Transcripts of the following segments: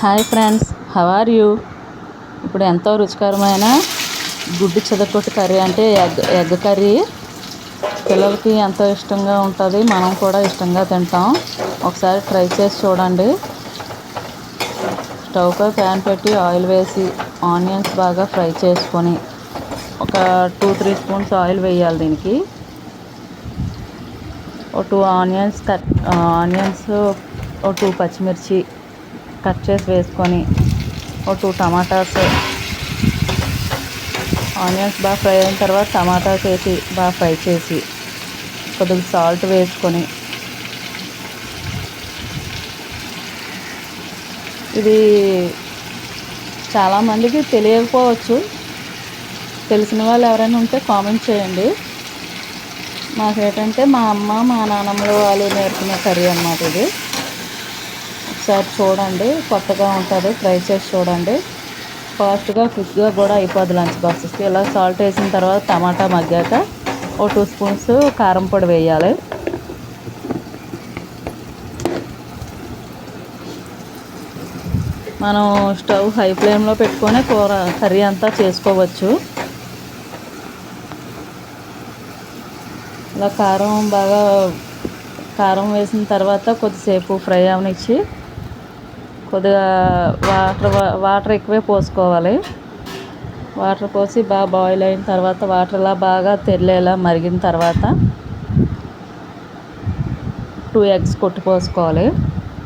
Hi friends how are you ఇప్పుడు ఎంతో రుచికరమైన గుడ్డు చెదకొట్టు కర్రీ అంటే ఎగ్ ఎగ్ కర్రీ. పిల్లలకి ఎంతో ఇష్టంగా ఉంటుంది మనం కూడా ఇష్టంగా తింటాం. ఒకసారి ట్రై చేసి చూడండి. స్టవ్పై ప్యాన్ పెట్టి ఆయిల్ వేసి ఆనియన్స్ బాగా ఫ్రై చేసుకొని ఒక టూ త్రీ స్పూన్స్ ఆయిల్ వేయాలి దీనికి. ఒక టూ ఆనియన్స్ కట్ ఆనియన్స్ ఒక టూ పచ్చిమిర్చి కట్ చేసి వేసుకొని ఒక టూ టమాటాస్ ఆనియన్స్ బాగా ఫ్రై అయిన తర్వాత టమాటాస్ వేసి బాగా ఫ్రై చేసి కొద్దిగా సాల్ట్ వేసుకొని ఇది చాలామందికి తెలియకపోవచ్చు. తెలిసిన వాళ్ళు ఎవరైనా ఉంటే కామెంట్ చేయండి. మాకేంటంటే మా అమ్మ మా నాన్నమ్మలు వాళ్ళు నేర్పిన కర్రీ అన్నమాట ఇది. ఒకసారి చూడండి కొత్తగా ఉంటుంది. ట్రై చేసి చూడండి. ఫాస్ట్గా క్విక్గా కూడా అయిపోద్ది లంచ్ బాక్సెస్కి ఇలా సాల్ట్ వేసిన తర్వాత టమాటా మగ్గాక ఓ టూ స్పూన్స్ కారం పొడి వేయాలి. మనం స్టవ్ హై ఫ్లేమ్లో పెట్టుకొని కూర కర్రీ అంతా చేసుకోవచ్చు. ఇలా కారం బాగా కారం వేసిన తర్వాత కొద్దిసేపు ఫ్రై అవనిచ్చి కొద్దిగా వాటర్ వాటర్ ఎక్కువే పోసుకోవాలి. వాటర్ పోసి బాగా బాయిల్ అయిన తర్వాత వాటర్లా బాగా తెల్లేలా మరిగిన తర్వాత టూ ఎగ్స్ కొట్టి పోసుకోవాలి.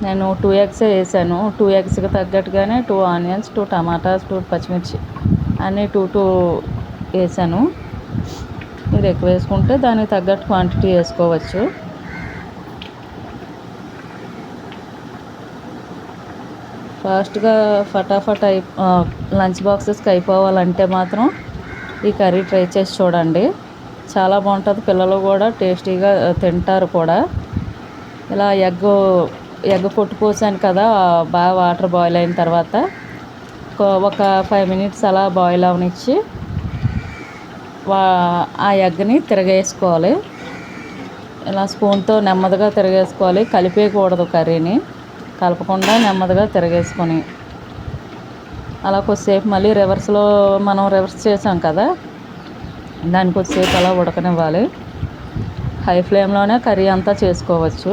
నేను టూ ఎగ్సే వేసాను. టూ ఎగ్స్కి తగ్గట్టుగానే two onions two tomatoes two పచ్చిమిర్చి అన్నీ టూ టూ వేసాను. మీరు ఎక్కువ వేసుకుంటే దానికి తగ్గట్టు క్వాంటిటీ వేసుకోవచ్చు. ఫాస్ట్గా ఫటాఫట్ అయి లంచ్ బాక్సెస్కి అయిపోవాలంటే మాత్రం ఈ కర్రీ ట్రై చేసి చూడండి. చాలా బాగుంటుంది. పిల్లలు కూడా టేస్టీగా తింటారు కూడా. ఇలా ఎగ్ ఎగ్ కొట్టుకోసాను కదా బాగా వాటర్ బాయిల్ అయిన తర్వాత ఒక ఫైవ్ మినిట్స్ అలా బాయిల్ అవనిచ్చి వా ఆ ఎగ్ని తిరగేసుకోవాలి. ఇలా స్పూన్తో నెమ్మదిగా తిరగేసుకోవాలి. కలిపేయకూడదు కర్రీని. కలపకుండా నెమ్మదిగా తిరగేసుకొని. అలా కొద్దిసేపు మళ్ళీ రివర్స్లో మనం రివర్స్ చేసాం కదా దానికి కొద్దిసేపు అలా ఉడకనివ్వాలి. హై ఫ్లేమ్లోనే కర్రీ అంతా చేసుకోవచ్చు.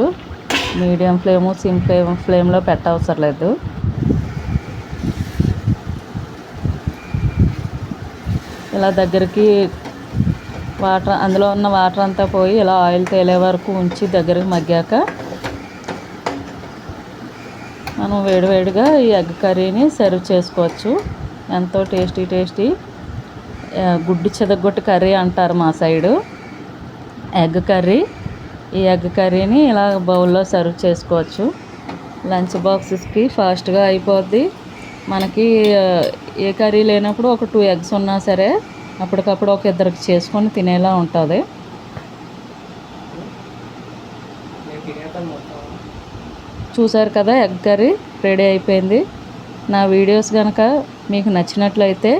మీడియం ఫ్లేము సిమ్ ఫ్లేమ్ ఫ్లేమ్లో పెట్టవసరం లేదు. ఇలా దగ్గరికి వాటర్ అందులో ఉన్న వాటర్ అంతా పోయి ఇలా ఆయిల్ తేలే వరకు ఉంచి దగ్గరికి మగ్గాక మనం వేడివేడిగా ఈ ఎగ్ కర్రీని సర్వ్ చేసుకోవచ్చు. ఎంతో టేస్టీ టేస్టీ గుడ్డు చెదగొట్టు కర్రీ అంటారు మా సైడు. ఎగ్ కర్రీ ఈ ఎగ్ కర్రీని ఇలా బౌల్లో సర్వ్ చేసుకోవచ్చు. లంచ్ బాక్సెస్కి ఫాస్ట్గా అయిపోద్ది. మనకి ఏ కర్రీ లేనప్పుడు ఒక టూ ఎగ్స్ ఉన్నా సరే అప్పటికప్పుడు ఒక ఇద్దరికి చేసుకొని తినేలా ఉంటుంది. చూసారు కదా ఎగ్ కర్రీ రెడీ అయిపోయింది. నా వీడియోస్ కనుక మీకు నచ్చినట్లయితే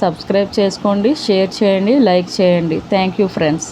సబ్స్క్రైబ్ చేసుకోండి షేర్ చేయండి లైక్ చేయండి. Thank you friends